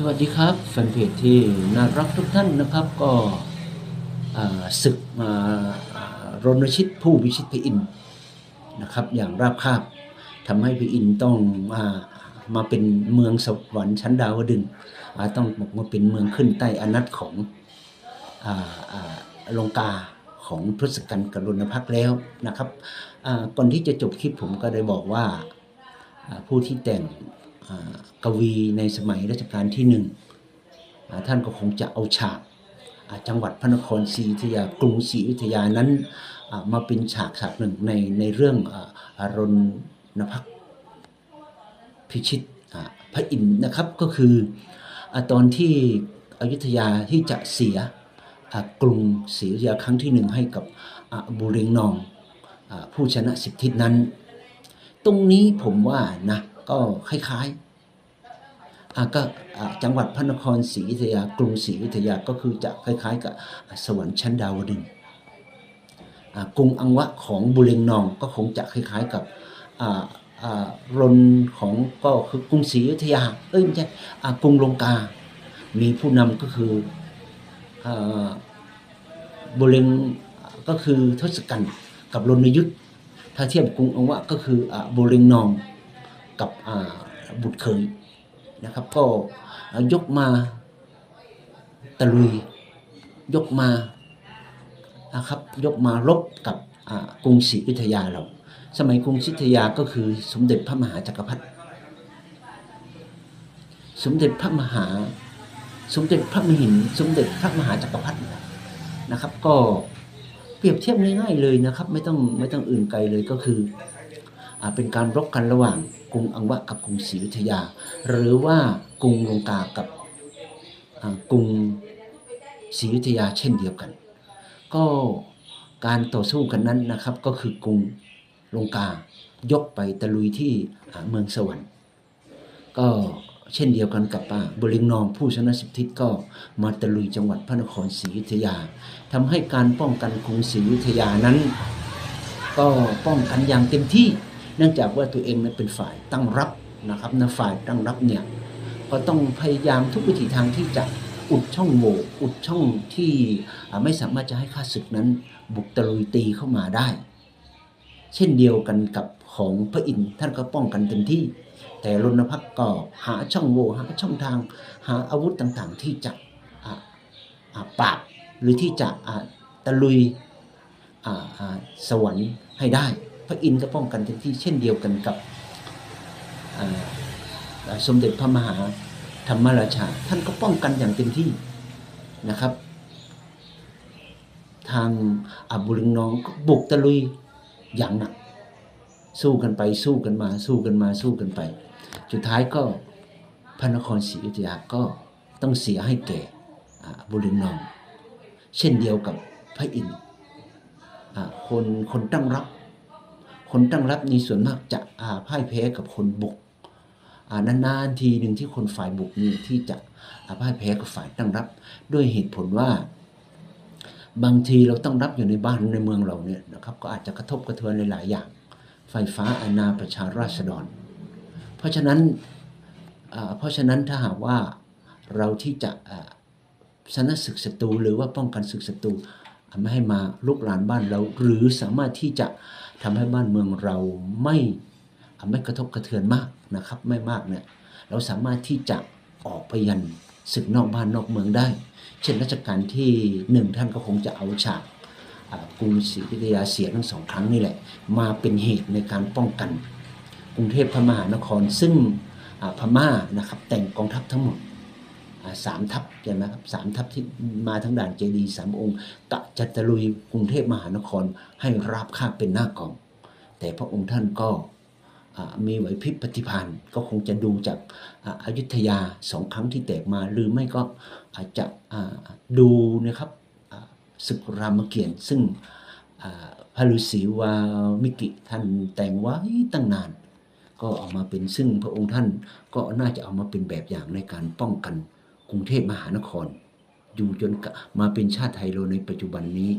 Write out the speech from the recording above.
สวัสดีครับแฟนเพจที่น่ารักทุกท่านนะครับก็ศึกมารณชิตผู้วิชิตพระอินนะครับ อย่างราบคาบทำให้พระอินต้องมามาเป็นเมืองสวรรค์ชั้นดาวดึงอ่าต้องบอกมาเป็นเมืองขึ้นใต้อานัตของออลงกาของทศกัณฐ์กรุณพักแล้วนะครับก่อนที่จะจบคลิปผมก็ได้บอกว่าผู้ที่แต่ง กวีในสมัยรัชกาลที่หนึ่งท่านก็คงจะเอาฉากจังหวัดพระนครศรีอยุธยากรุงศรีอยุธยานั้นมาเป็นฉากฉากหนึ่งในในเรื่องอรณพักพิชิตพระอินทร์นะครับก็คืออตอนที่อยุธยาที่จะเสียกรุงศรีอยุธยาครั้งที่หนึ่งให้กับบุเรงนองอผู้ชนะสิบทิศนั้น ตรงนี้ผมว่านะ ก็คล้ายๆอะก็จังหวัดพระนครศรีอยุธยากรุงศรีอยุธยาก็คือจะคล้าย ๆ กับสวรรค์ชั้นดาวดึงส์อะกรุงอังวะของบุเรงนองก็คงจะคล้าย ๆกับอ่าอ่ารนของก็คือกรุงศรีอยุธยา เอ้ยไม่ใช่อะกรุงลงกา มีผู้นำก็คืออ่าบุเรงก็คือทศกัณฐ์กับรณยุทธถ้าเทียบกรุงอังวะก็คืออ่าโบเรงนอง กับบุตรเคยนะครับ ก็ยกมาตะลุยยกมานะครับยกมารบกับกรุงศรีอยุธยาเรา สมัยกรุงศรีอยุธยาก็คือสมเด็จพระมหาจักรพรรดิสมเด็จพระมหา สมเด็จพระมหิน สมเด็จพระมหาจักรพรรดินะครับ ก็เปรียบเทียบง่ายๆเลยนะครับ ไม่ต้องไม่ต้องอื่นไกลเลยก็คือ เป็นการรบกันระหว่างกรุงอังวะกับกรุงศรีอยุธยา หรือว่ากรุงลงกากับกรุงศรีอยุธยาเช่นเดียวกัน ก็การต่อสู้กันนั้นนะครับก็คือกรุงลงกายกไปตะลุยที่เมืองสวรรค์ ก็เช่นเดียวกันกับอ่าบริงนองผู้ชนะสิบทิศก็มาตะลุยจังหวัดพระนครศรีอยุธยาทำให้การป้องกันกรุงศรีอยุธยานั้น ก็ป้องกันอย่างเต็มที่ เนื่องจากว่าตัวเองนั้นเป็นฝ่ายตั้งรับนะครับนะฝ่ายตั้งรับเนี่ยก็ต้องพยายามทุกวิถีทางที่จะอุดช่องโหว่อุดช่องที่ไม่สามารถจะให้ข้าศึกนั้นบุกตะลุยตีเข้ามาได้ เช่นเดียวกันกับของพระอินทร์ท่านก็ป้องกันเต็มที่ แต่รณพักษ์ก็หาช่องโหว่หาช่องทาง หาอาวุธต่างๆ ที่จะอ่าอ่าปราบหรือที่จะตะลุยสวรรค์ให้ได้ พระอินทร์ก็ป้องกันเต็มที่เช่นเดียวกันกับสมเด็จพระมหาธรรมราชา ท่านก็ป้องกันอย่างเต็มที่นะครับ ทางอาบุริงนองก็บุกตะลุยอย่างหนัก สู้กันไปสู้กันมา สู้กันมาสู้กันไปสุดท้ายก็พระนครศรีอยุธยาก็ต้องเสียให้แก่อ่าบุริงนอง เช่นเดียวกับพระอินทร์คนคนตั้งรับ คนตั้งรับในส่วนมากจะอ่าพ่ายแพ้กับคนบุกอ่านานๆทีหนึ่งที่คนฝ่ายบุกนี่ที่จะอ่าพ่ายแพ้กับฝ่ายตั้งรับ ด้วยเหตุผลว่า บางทีเราต้องรับอยู่ในบ้านในเมืองเราเนี่ยนะครับ ก็อาจจะกระทบกระเทือนในหลายอย่าง ไฟฟ้าอาณาประชาราษฎร เพราะฉะนั้นอ่าเพราะฉะนั้นถ้าหากว่าเราที่จะอ่าชนะศึกศัตรูหรือว่าป้องกันศึกศัตรู ไม่ให้มาลุกลานบ้านเรา หรือสามารถที่จะทำให้บ้านเมืองเราไม่ไม่กระทบกระเทือนมากนะครับ ไม่มากเนี่ยเราสามารถที่จะออกไปยันศึกนอกบ้านนอกเมืองได้ เช่นรัชกาลที่หนึ่งท่านก็คงจะเอาฉากกรุงศรีอยุธยาเสียทั้งสองครั้งนี่แหละ มาเป็นเหตุในการป้องกัน กรุงเทพพมหานครซึ่งพม่านะครับแต่งกองทัพทั้งหมด สามทัพใช่ไหมครับสามทัพที่มาทั้งด่านเจดีย์สามองค์กะจะตลุยกรุงเทพมหานครให้ราบคาบเป็นหน้ากอง แต่พระองค์ท่านก็มีไหวพริบปฏิภาณก็คงจะดูจากอายุทยาสองครั้งที่แตกมา หรือไม่ก็อาจจะดูนะครับศึกรามเกียรติ์ซึ่งพระฤาษีวามิกิท่านแต่งไว้ตั้งนาน ก็เอามาเป็นซึ่งพระองค์ท่านก็น่าจะเอามาเป็นแบบอย่างในการป้องกัน กรุงเทพมหานคร อยู่จนมาเป็นชาติไทยเราในปัจจุบันนี้